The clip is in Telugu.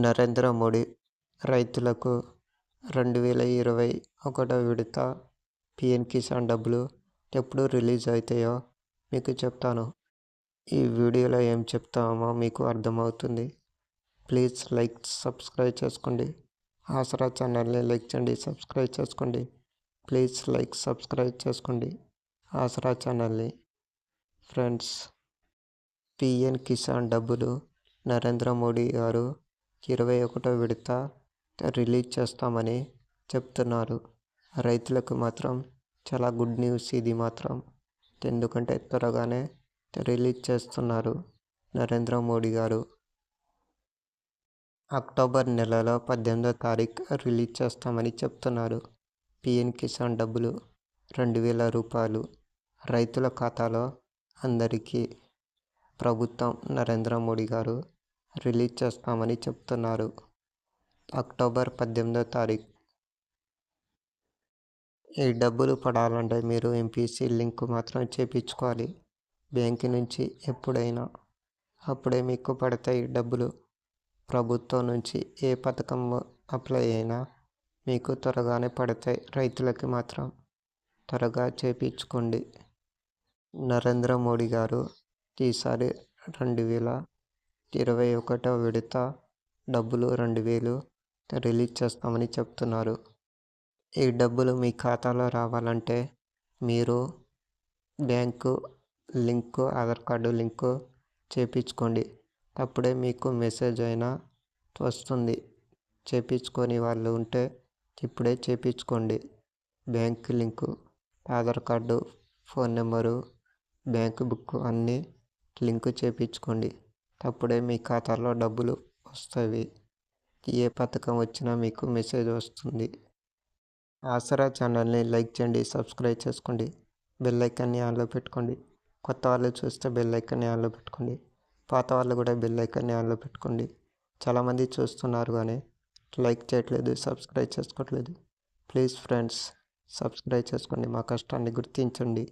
నరేంద్ర మోడీ రైతులకు రెండు వేల ఇరవై ఒకటో విడత పిఎం కిసాన్ డబ్బులు ఎప్పుడు రిలీజ్ అవుతాయో మీకు చెప్తాను. ఈ వీడియోలో ఏం చెప్తామో మీకు అర్థమవుతుంది. ప్లీజ్ లైక్ సబ్స్క్రైబ్ చేసుకోండి. ఆసరా ఛానల్ని లైక్ చేయండి సబ్స్క్రైబ్ చేసుకోండి. ప్లీజ్ లైక్ సబ్స్క్రైబ్ చేసుకోండి. ఆసరా ఛానల్ని. ఫ్రెండ్స్ పిఎన్ కిసాన్ డబ్బులు నరేంద్ర మోడీ గారు ఇరవై ఒకటో విడత రిలీజ్ చేస్తామని చెప్తున్నారు. రైతులకు మాత్రం చాలా గుడ్ న్యూస్ ఇది మాత్రం. ఎందుకంటే త్వరగానే రిలీజ్ చేస్తున్నారు నరేంద్ర మోడీ గారు. అక్టోబర్ నెలలో పద్దెనిమిదో తారీఖు రిలీజ్ చేస్తామని చెప్తున్నారు. పిఎన్ కిసాన్ డబ్బులు రెండు వేల రూపాయలు రైతుల ఖాతాలో అందరికీ. ప్రభుత్వం నరేంద్ర మోడీ గారు రిలీజ్ చేస్తామని చెప్తున్నారు. అక్టోబర్ పద్దెనిమిదో తారీఖు. ఈ డబ్బులు పడాలంటే మీరు ఎంపీసీ లింక్ మాత్రం చేపించుకోవాలి. బ్యాంక్ నుంచి ఎప్పుడైనా అప్పుడే మీకు పడతాయి డబ్బులు. ప్రభుత్వం నుంచి ఏ పథకం అప్లై అయినా మీకు త్వరగానే పడతాయి రైతులకి మాత్రం. త్వరగా చేపించుకోండి. నరేంద్ర మోడీ గారు ఈసారి రెండు వేల ఇరవై ఒకటో విడత డబ్బులు రెండు వేలు రిలీజ్ చేస్తామని చెప్తున్నారు. ఈ డబ్బులు మీ ఖాతాలో రావాలంటే మీరు bank link Aadhaar card link చేపించుకోండి. అప్పుడే మీకు మెసేజ్ అయినా వస్తుంది. చేపించుకొని వాళ్ళు ఉంటే ఇప్పుడే చేపించుకోండి. Bank link Aadhaar card phone number bank book అన్నీ లింకు చేపించుకోండి. అప్పుడే మీ ఖాతాలో డబ్బులు వస్తాయి. ఏ పథకం వచ్చినా మీకు మెసేజ్ వస్తుంది. ఆసరా ఛానల్ని లైక్ చేయండి సబ్స్క్రైబ్ చేసుకోండి బెల్ ఐకాన్ని ఆన్లో పెట్టుకోండి. కొత్త వాళ్ళు చూస్తే బెల్ ఐకాన్ని ఆన్లో పెట్టుకోండి. పాత వాళ్ళు కూడా బెల్ ఐకాన్ని ఆన్లో పెట్టుకోండి. చాలామంది చూస్తున్నారు కానీ లైక్ చేయట్లేదు సబ్స్క్రైబ్ చేసుకోవట్లేదు. ప్లీజ్ ఫ్రెండ్స్ సబ్స్క్రైబ్ చేసుకోండి మా కష్టాన్ని గుర్తించండి.